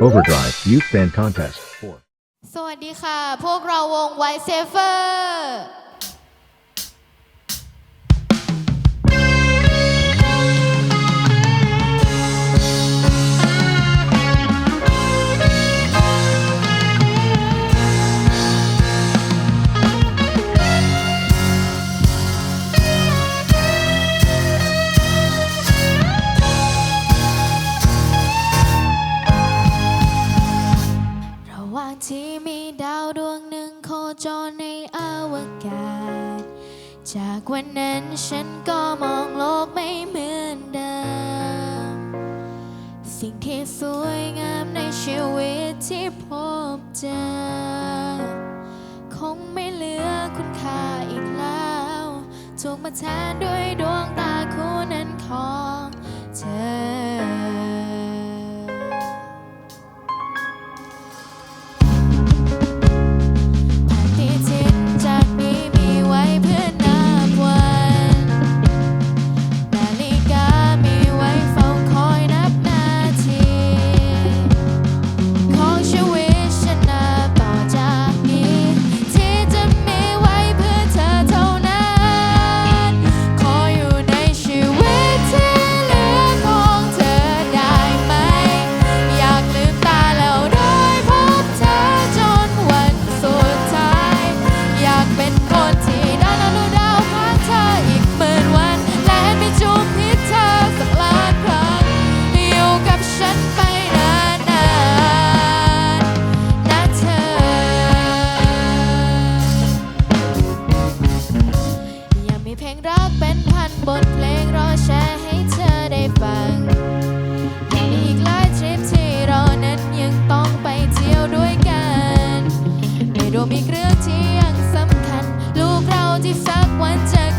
Overdrive Youth Band Contest 4. สวัสดีค่ะ พวกเราวงไวเซเฟอร์ จากวันนั้นฉันก็มองโลกไม่เหมือนเดิม สิ่งที่สวยงามในชีวิตที่พบเจอ คงไม่เหลือคุณค่าอีกแล้วถูกมาแทนด้วยดวงตาคู่นั้นของเธอ default went to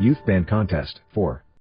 Youth Band Contest 4.